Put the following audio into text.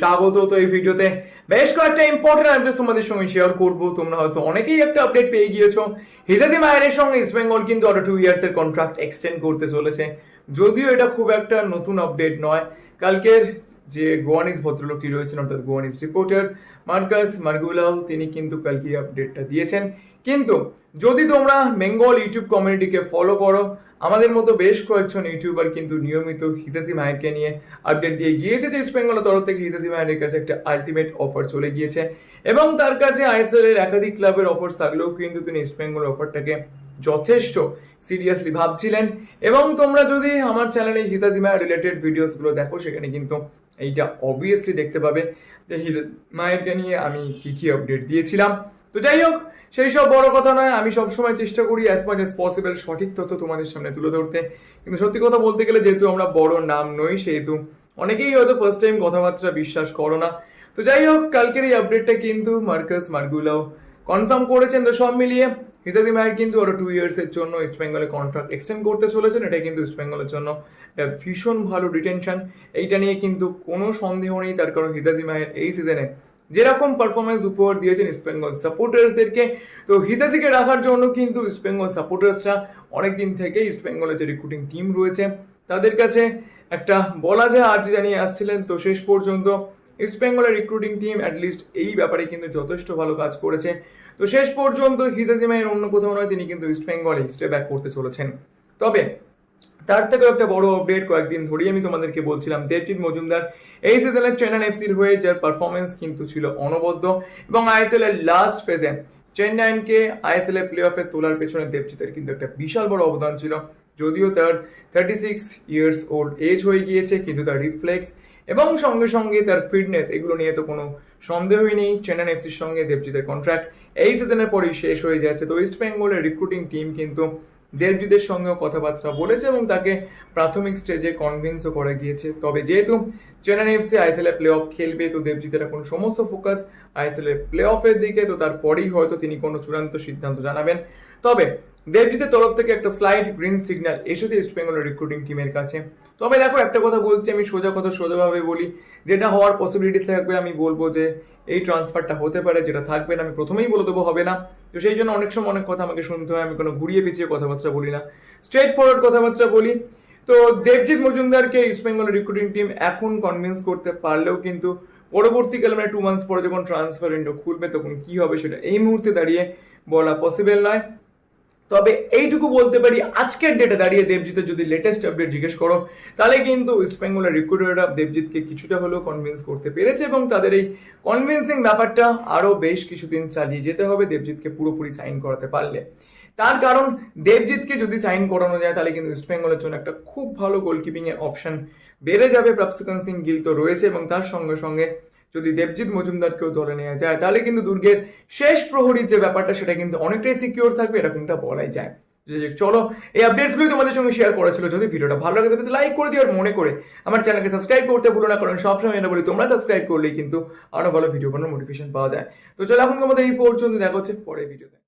স্বাগত। এই ভিডিওতে বেশ কয়েকটা তোমাদের শেয়ার করব। তোমরা হয়তো অনেকেই একটা আপডেট পেয়ে গিয়েছো। মায়ের সঙ্গে কিন্তু টু ইয়ার্স এর কন্ট্রাক্ট করতে চলেছে। যদিও এটা খুব একটা নতুন আপডেট নয়। কালকের যে গোয়ানিজ ভদ্রলোকটি রয়েছেন, অর্থাৎ গোয়ানিজ রিপোর্টার। মার্কাস মার্গুলাও তিনি কিন্তু কালকে আপডেটটা দিয়েছেন। কিন্তু যদি তোমরা বেঙ্গল ইউটিউব কমিউনিটিকে ফলো করো, আমাদের মতো বেশ কয়েকজন ইউটিউবার কিন্তু নিয়মিত হিজাজি মায়েরকে নিয়ে আপডেট দিয়ে গিয়েছে যে ইস্ট বেঙ্গলের তরফ থেকে হিজাজি মায়ের কাছে একটা আলটিমেট অফার চলে গিয়েছে। এবং তার কাছে আইএসএল এর একাধিক ক্লাবের অফার থাকলেও কিন্তু তিনি ইস্ট বেঙ্গল অফারটাকে যথেষ্ট সিরিয়াসলি ভাবছিলেন। এবং তোমরা যদি আমার চ্যানেলে হিতাজি মায়ের রিলেটেড ভিডিওসগুলো দেখো, সেখানে কিন্তু এইটা অবভিয়াসলি দেখতে পাবে যে হিতা মায়েরকে নিয়ে আমি কি কি আপডেট দিয়েছিলাম। তো যাই হোক, সেই সব বড় কথা নয়, আমি সবসময় চেষ্টা করি অ্যাজ মাচ অ্যাজ পসিবল সঠিক তথ্য তোমাদের সামনে তুলে ধরতে। কিন্তু সত্যি কথা বলতে গেলে যেহেতু আমরা বড় নাম নই, সেহেতু অনেকেই হয়তো ফার্স্ট টাইম কথাবার্তা বিশ্বাস করো না। তো যাই হোক, কালকের এই আপডেটটা কিন্তু মার্কাস মার্গুলাও কনফার্ম করেছেন। তো সব মিলিয়ে হিতাদি মায়ের কিন্তু আরও টু ইয়ার্স এর জন্য ইস্ট বেঙ্গলে কন্ট্রাক্ট এক্সটেন্ড করতে চলেছেন এটা কিন্তু ইস্ট বেঙ্গলের জন্য ভীষণ ভালো ডিটেনশন এইটা নিয়ে কিন্তু কোনো সন্দেহ নেই তার কারণ হিতাদি মায়ের এই সিজনে যেরকম পারফরমেন্স উপহার দিয়েছেন ইস্ট বেঙ্গল সাপোর্টার্সদেরকে তো হিতাদিকে রাখার জন্য কিন্তু ইস্ট বেঙ্গল সাপোর্টার্সরা অনেকদিন থেকে ইস্ট বেঙ্গলের যে রিক্রুটিং টিম রয়েছে, তাদের কাছে একটা বলা যায় আজ জানিয়ে আসছিলেন। তো শেষ পর্যন্ত ইস্ট বেঙ্গলের রিক্রুটিং টিম অ্যাটলিস্ট এই ব্যাপারে কিন্তু যথেষ্ট ভালো কাজ করেছে। তো শেষ পর্যন্ত হিজাজিমাইয়ের অন্য কোথাও নয়, তিনি কিন্তু ইস্ট বেঙ্গলে স্টে ব্যাক করতে চলেছেন। তবে তার থেকেও একটা বড় আপডেট কয়েকদিন ধরেই আমি তোমাদেরকে বলছিলাম, দেবজিৎ মজুমদার এই সিজনের চেন্নাই এফসির হয়ে যার পারফরমেন্স কিন্তু ছিল অনবদ্য এবং আইএসএল এর লাস্ট ফেজে চেন্নাইনকে আইএসএল এর প্লে অফে তোলার পেছনে দেবজিতের কিন্তু একটা বিশাল বড় অবদান ছিল। যদিও তার thirty six years old age হয়ে গিয়েছে, কিন্তু তার রিফ্লেক্স এবং সঙ্গে সঙ্গে তার ফিটনেস এগুলো নিয়ে তো কোনো সন্দেহই নেই। চেন্নাই এফসির সঙ্গে দেবজিতের কন্ট্রাক্ট এই সিজনের পরেই শেষ হয়ে যাচ্ছে। তো ওয়েস্ট বেঙ্গলের রিক্রুটিং টিম কিন্তু দেবজিতের সঙ্গেও কথাবার্তা বলেছে এবং তাকে প্রাথমিক স্টেজে কনভিন্সও করে গিয়েছে। তবে যেহেতু চেন্নাই এফসি আইএসএল এ প্লে অফ খেলবে, তো দেবজিতের এখন সমস্ত ফোকাস আইএসএল এর প্লে অফের দিকে। তো তারপরেই হয়তো তিনি কোনো চূড়ান্ত সিদ্ধান্ত জানাবেন। তবে দেবজিতের তরফ থেকে একটা স্লাইড গ্রিন সিগন্যাল এসেছে ইস্ট বেঙ্গলের রিক্রুটিং টিমের কাছে। তবে দেখো, একটা কথা বলছি, আমি সোজা কথা সোজাভাবে বলি, যেটা হওয়ার পসিবিলিটি থাকবে, আমি বলব যে এই ট্রান্সফারটা হতে পারে, যেটা থাকবে না, আমি প্রথমেই বলে দেবো হবে না। তো সেই জন্য অনেক সময় অনেক কথা আমাকে শুনতে হয়, আমি কোনো ঘুরিয়ে পেঁচিয়ে কথাবার্তা বলি না। স্ট্রেট ফরওয়ার্ড কথাবার্তা বলি। তো দেবজিৎ মজুমদারকে ইস্ট বেঙ্গলের রিক্রুটিং টিম এখন কনভিন্স করতে পারলেও কিন্তু পরবর্তীকালে মানে টু মান্থস পরে যখন ট্রান্সফার উইন্ডো খুলবে, তখন কি হবে সেটা এই মুহূর্তে দাঁড়িয়ে বলা পসিবল নয়। তবে এইটুকু বলতে পারি, আজকের ডেটে দাঁড়িয়ে দেবজিতের যদি লেটেস্ট আপডেট জিজ্ঞেস করো, তাহলে কিন্তু ওয়েস্ট বেঙ্গলের রিক্রুটাররা দেবজিৎকে কিছুটা হলেও কনভিন্স করতে পেরেছে এবং তাদের এই কনভিন্সিং ব্যাপারটা আরও বেশ কিছুদিন চালিয়ে যেতে হবে দেবজিৎকে পুরোপুরি সাইন করাতে পারলে। তার কারণ, দেবজিৎকে যদি সাইন করানো যায়, তাহলে কিন্তু ইস্ট বেঙ্গলের জন্য একটা খুব ভালো গোলকিপিং এর অপশন বেড়ে যাবে। প্রাপসিকন সিং গিল তো রয়েছে এবং তার সঙ্গে সঙ্গে যদি দেবজিৎ মজুমদারকেও ধরে নেওয়া যায়, তাহলে কিন্তু দুর্গের শেষ প্রহরীর যে ব্যাপারটা, সেটা কিন্তু অনেকটাই সিকিউর থাকবে, এরকমটা বলাই যায়। চলো, এই আপডেটসগুলো তোমাদের সঙ্গে শেয়ার করা ছিল, যদি ভিডিওটা ভালো লাগে তবে লাইক করে দিও, আর মনে করে আমার চ্যানেলকে সাবস্ক্রাইব করতে ভুলো না, কারণ সবসময় এটা বলি, তোমরা সাবস্ক্রাইব করলেই কিন্তু আরও ভালো ভিডিও বানানোর মোটিভেশন পাওয়া যায়। তো চলো এখন তোমাদের এই পর্যন্ত, দেখা হচ্ছে পরের ভিডিওতে